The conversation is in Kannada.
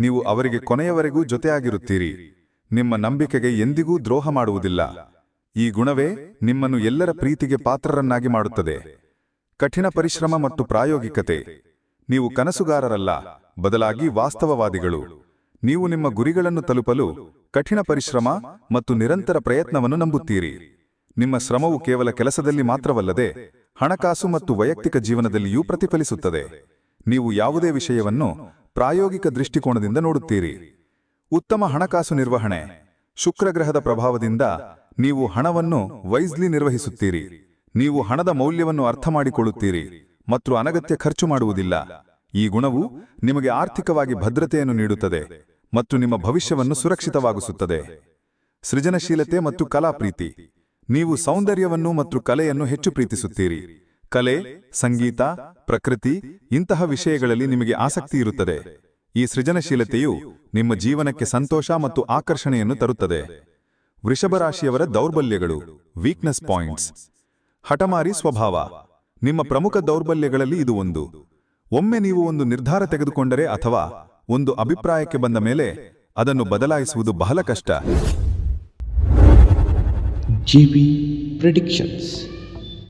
ನೀವು ಅವರಿಗೆ ಕೊನೆಯವರೆಗೂ ಜೊತೆಯಾಗಿರುತ್ತೀರಿ. ನಿಮ್ಮ ನಂಬಿಕೆಗೆ ಎಂದಿಗೂ ದ್ರೋಹ ಮಾಡುವುದಿಲ್ಲ. ಈ ಗುಣವೇ ನಿಮ್ಮನ್ನು ಎಲ್ಲರ ಪ್ರೀತಿಗೆ ಪಾತ್ರರನ್ನಾಗಿ ಮಾಡುತ್ತದೆ. ಕಠಿಣ ಪರಿಶ್ರಮ ಮತ್ತು ಪ್ರಾಯೋಗಿಕತೆ. ನೀವು ಕನಸುಗಾರರಲ್ಲ, ಬದಲಾಗಿ ವಾಸ್ತವವಾದಿಗಳು. ನೀವು ನಿಮ್ಮ ಗುರಿಗಳನ್ನು ತಲುಪಲು ಕಠಿಣ ಪರಿಶ್ರಮ ಮತ್ತು ನಿರಂತರ ಪ್ರಯತ್ನವನ್ನು ನಂಬುತ್ತೀರಿ. ನಿಮ್ಮ ಶ್ರಮವು ಕೇವಲ ಕೆಲಸದಲ್ಲಿ ಮಾತ್ರವಲ್ಲದೆ ಹಣಕಾಸು ಮತ್ತು ವೈಯಕ್ತಿಕ ಜೀವನದಲ್ಲಿಯೂ ಪ್ರತಿಫಲಿಸುತ್ತದೆ. ನೀವು ಯಾವುದೇ ವಿಷಯವನ್ನು ಪ್ರಾಯೋಗಿಕ ದೃಷ್ಟಿಕೋನದಿಂದ ನೋಡುತ್ತೀರಿ. ಉತ್ತಮ ಹಣಕಾಸು ನಿರ್ವಹಣೆ, ಶುಕ್ರಗ್ರಹದ ಪ್ರಭಾವದಿಂದ ನೀವು ಹಣವನ್ನು ವೈಸ್ಲಿ ನಿರ್ವಹಿಸುತ್ತೀರಿ. ನೀವು ಹಣದ ಮೌಲ್ಯವನ್ನು ಅರ್ಥ ಮಾಡಿಕೊಳ್ಳುತ್ತೀರಿ ಮತ್ತು ಅನಗತ್ಯ ಖರ್ಚು ಮಾಡುವುದಿಲ್ಲ. ಈ ಗುಣವು ನಿಮಗೆ ಆರ್ಥಿಕವಾಗಿ ಭದ್ರತೆಯನ್ನು ನೀಡುತ್ತದೆ ಮತ್ತು ನಿಮ್ಮ ಭವಿಷ್ಯವನ್ನು ಸುರಕ್ಷಿತವಾಗಿಸುತ್ತದೆ. ಸೃಜನಶೀಲತೆ ಮತ್ತು ಕಲಾ ಪ್ರೀತಿ, ನೀವು ಸೌಂದರ್ಯವನ್ನು ಮತ್ತು ಕಲೆಯನ್ನು ಹೆಚ್ಚು ಪ್ರೀತಿಸುತ್ತೀರಿ. ಕಲೆ, ಸಂಗೀತ, ಪ್ರಕೃತಿ ಇಂತಹ ವಿಷಯಗಳಲ್ಲಿ ನಿಮಗೆ ಆಸಕ್ತಿ ಇರುತ್ತದೆ. ಈ ಸೃಜನಶೀಲತೆಯು ನಿಮ್ಮ ಜೀವನಕ್ಕೆ ಸಂತೋಷ ಮತ್ತು ಆಕರ್ಷಣೆಯನ್ನು ತರುತ್ತದೆ. ವೃಷಭ ರಾಶಿಯವರ ದೌರ್ಬಲ್ಯಗಳು ವೀಕ್ನೆಸ್ ಪಾಯಿಂಟ್ಸ್ ಹಠಮಾರಿ ಸ್ವಭಾವ. ನಿಮ್ಮ ಪ್ರಮುಖ ದೌರ್ಬಲ್ಯಗಳಲ್ಲಿ ಇದು ಒಂದು. ಒಮ್ಮೆ ನೀವು ಒಂದು ನಿರ್ಧಾರ ತೆಗೆದುಕೊಂಡರೆ ಅಥವಾ ಒಂದು ಅಭಿಪ್ರಾಯಕ್ಕೆ ಬಂದ ಮೇಲೆ ಅದನ್ನು ಬದಲಾಯಿಸುವುದು ಬಹಳ ಕಷ್ಟ. ಜಿ Predictions.